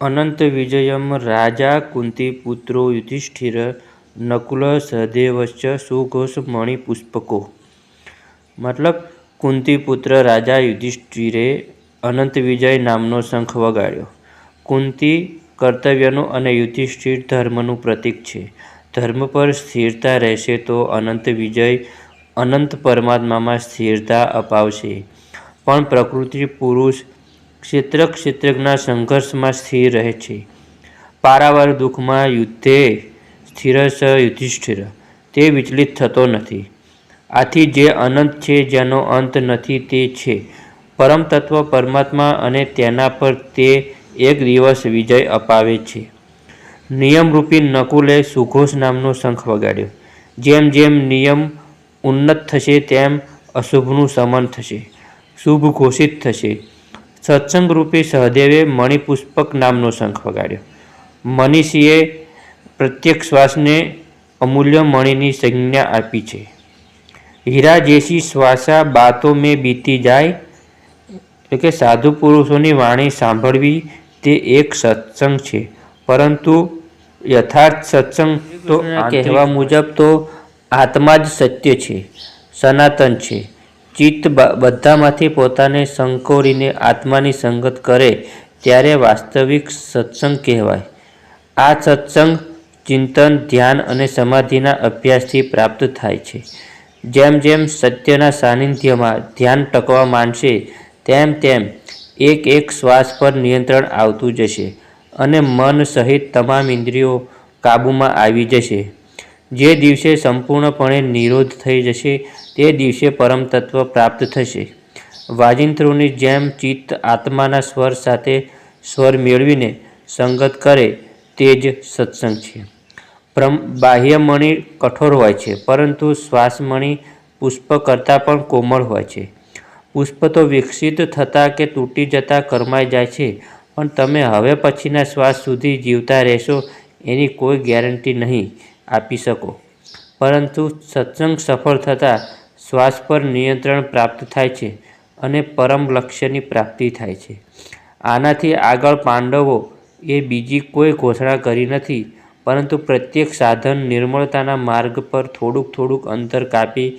અનંત વિજયમ રાજા કુંતીપુત્રો યુધિષ્ઠિર નકુલ સહદેવશ્ચ સુઘોષ મણિપુષ્પકો. મતલબ કુંતીપુત્ર રાજા યુધિષ્ઠિરે અનંત વિજય નામનો શંખ વગાડ્યો. કુંતી કર્તવ્યનું અને યુધિષ્ઠિર ધર્મનું પ્રતીક છે. ધર્મ પર સ્થિરતા રહેશે તો અનંત વિજય અનંત પરમાત્મામાં સ્થિરતા અપાવશે. પણ પ્રકૃતિ પુરુષ ક્ષેત્ર ક્ષેત્રના સંઘર્ષમાં સ્થિર રહે છે. પારાવાર દુઃખમાં યુદ્ધે સ્થિરસ યુધિષ્ઠિર. તે વિચલિત થતો નથી. આથી જે અનંત છે, જેનો અંત નથી તે છે. પરમ તત્વ પરમાત્મા અને તેના પર તે એક દિવસ વિજય અપાવે છે. નિયમરૂપી નકુલે સુઘોષ નામનો શંખ વગાડ્યો. જેમ જેમ નિયમ ઉન્નત થશે, તેમ અશુભનું શમન થશે. શુભ ઘોષિત થશે. સત્સંગરૂપી સહદેવે મણિપુષ્પક નામનો શંખ વગાડ્યો. મનીષીએ પ્રત્યેક શ્વાસને અમૂલ્ય મણિની સંજ્ઞા આપી છે. હીરા જેસી શ્વાસા બાતો મેં બીતી જાય. એટલે કે સાધુ પુરુષોની વાણી સાંભળવી તે એક સત્સંગ છે. પરંતુ યથાર્થ સત્સંગ તો કહેવા મુજબ તો આત્મા જ સત્ય છે સનાતન છે. ચિત્ત બધામાંથી પોતાને સંકોરીને આત્માની સંગત કરે ત્યારે વાસ્તવિક સત્સંગ કહેવાય. આ સત્સંગ ચિંતન, ધ્યાન અને સમાધિના અભ્યાસથી પ્રાપ્ત થાય છે. જેમ જેમ સત્યના સાનિધ્યમાં ધ્યાન ટકવા માંડશે, તેમ તેમ એક એક શ્વાસ પર નિયંત્રણ આવતું જશે અને મન સહિત તમામ ઇન્દ્રિયો કાબૂમાં આવી જશે. જે દિવસે સંપૂર્ણપણે નિરોધ થઈ જશે, તે દિવસે પરમ તત્વ પ્રાપ્ત થશે. વાજિંત્રોની જેમ ચિત્ત આત્માના સ્વર સાથે સ્વર મેળવીને સંગત કરે, તે જ સત્સંગ છે. પ્રમ બાહ્યમણી કઠોર હોય છે, પરંતુ શ્વાસમણી પુષ્પ કરતાં પણ કોમળ હોય છે. પુષ્પ તો વિકસિત થતાં કે તૂટી જતાં કરમાઈ જાય છે, પણ તમે હવે પછીના શ્વાસ સુધી જીવતા રહેશો, એની કોઈ ગેરંટી નહીં. આપી શકો. પરંતુ સત્સંગ સફળ થતાં શ્વાસ પર નિયંત્રણ પ્રાપ્ત થાય છે અને પરમ લક્ષ્યની પ્રાપ્તિ થાય છે. આનાથી આગળ પાંડવો એ બીજી કોઈ ઘોષણા કરી નથી, પરંતુ પ્રત્યેક સાધન નિર્મળતાના માર્ગ પર થોડુંક થોડુંક અંતર કાપી